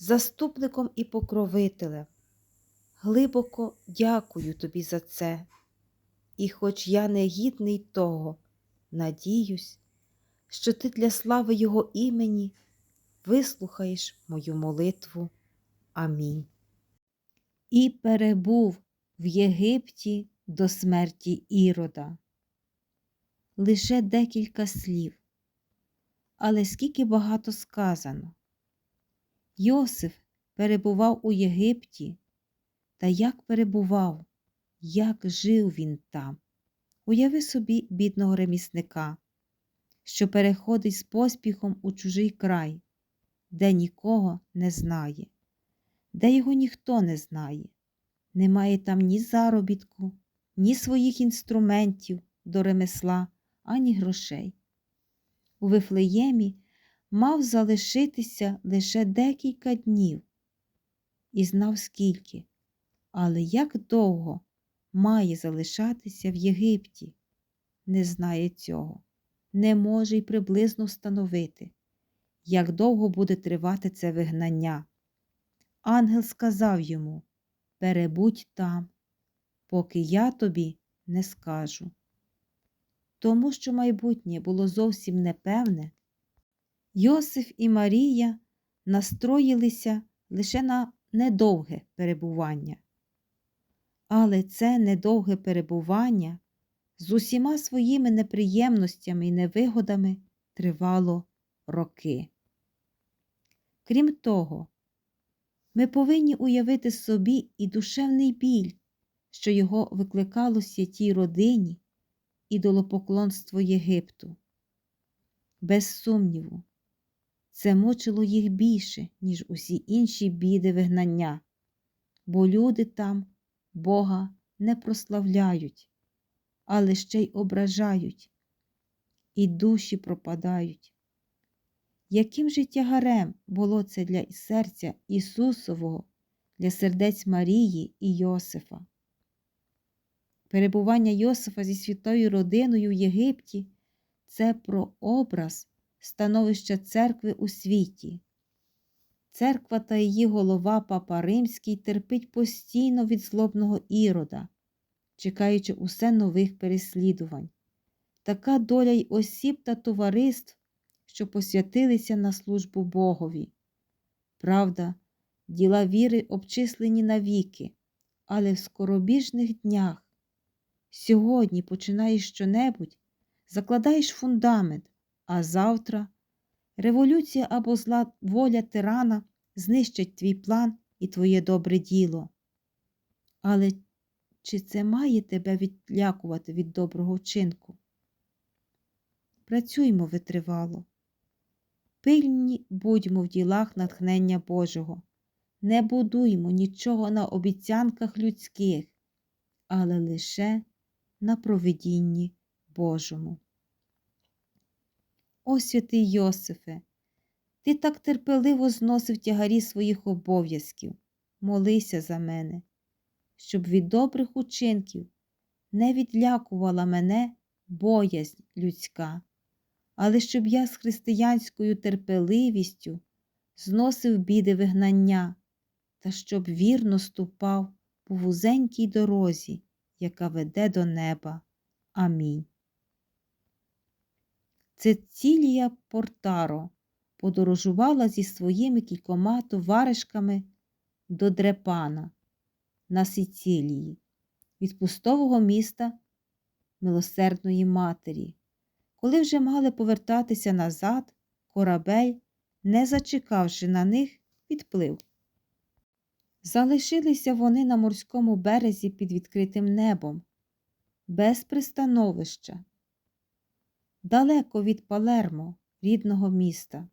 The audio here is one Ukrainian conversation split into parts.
заступником і покровителем. Глибоко дякую тобі за це. І хоч я не гідний того, надіюсь, що ти для слави Його імені вислухаєш мою молитву. Амінь. І перебув в Єгипті до смерті Ірода. Лише декілька слів, але скільки багато сказано. Йосиф перебував у Єгипті, та як перебував, як жив він там. Уяви собі бідного ремісника, що переходить з поспіхом у чужий край, де нікого не знає, де його ніхто не знає, немає там ні заробітку, ні своїх інструментів до ремесла, ані грошей. У Вифлеємі мав залишитися лише декілька днів і знав скільки, але як довго має залишатися в Єгипті, не знає цього, не може й приблизно встановити, як довго буде тривати це вигнання. Ангел сказав йому перебудь там, поки я тобі не скажу. Тому що майбутнє було зовсім непевне, Йосиф і Марія настроїлися лише на недовге перебування. Але це недовге перебування з усіма своїми неприємностями і невигодами тривало роки. Крім того, ми повинні уявити собі і душевний біль, що його викликало святій родині ідолопоклонство Єгипту. Без сумніву, це мучило їх більше, ніж усі інші біди вигнання, бо люди там Бога не прославляють, але ще й ображають, і душі пропадають. Яким же тягарем було це для серця Ісусового, для сердець Марії і Йосифа? Перебування Йосифа зі святою родиною в Єгипті це прообраз становища церкви у світі. Церква та її голова Папа Римський терпить постійно від злобного ірода, чекаючи усе нових переслідувань. Така доля й осіб та товариств, що посвятилися на службу Богові. Правда, діла віри обчислені навіки, але в скоробіжних днях. Сьогодні починаєш щонебудь, закладаєш фундамент, а завтра революція або зла воля тирана знищать твій план і твоє добре діло. Але чи це має тебе відлякувати від доброго вчинку? Працюймо витривало. Пильні будьмо в ділах натхнення Божого. Не будуймо нічого на обіцянках людських, але лише на провидінні Божому. О святий Йосифе, ти так терпеливо зносив тягарі своїх обов'язків, молися за мене, щоб від добрих учинків не відлякувала мене боязнь людська, але щоб я з християнською терпеливістю зносив біди вигнання та щоб вірно ступав по вузенькій дорозі, яка веде до неба. Амінь. Цецілія Портаро подорожувала зі своїми кількома товаришками до Дрепана, на Сицилії від пустового міста милосердної матері. Коли вже мали повертатися назад, корабель, не зачекавши на них, підплив. Залишилися вони на морському березі під відкритим небом, без пристановища, далеко від Палермо, рідного міста.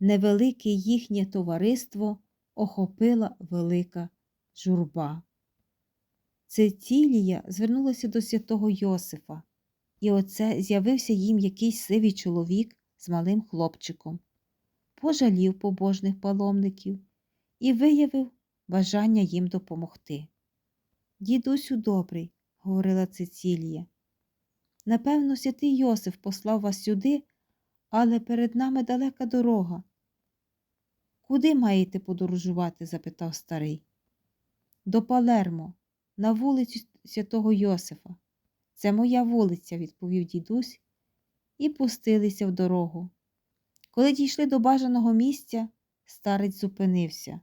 Невелике їхнє товариство охопила велика журба. Цицілія звернулася до святого Йосифа, і оце з'явився їм якийсь сивий чоловік з малим хлопчиком, пожалів побожних паломників і виявив бажання їм допомогти. Дідусю добрий, говорила Цицілія. Напевно, святий Йосиф послав вас сюди, але перед нами далека дорога. Куди маєте подорожувати? запитав старий. До Палермо, на вулицю святого Йосифа. Це моя вулиця, відповів дідусь, і пустилися в дорогу. Коли дійшли до бажаного місця, старець зупинився.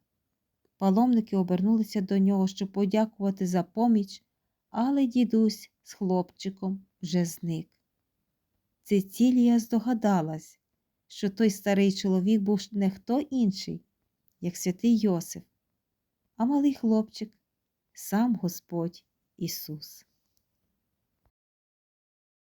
Паломники обернулися до нього, щоб подякувати за поміч, але дідусь з хлопчиком вже зник. Цицілія здогадалась, що той старий чоловік був не хто інший, як святий Йосиф, а малий хлопчик, сам Господь Ісус.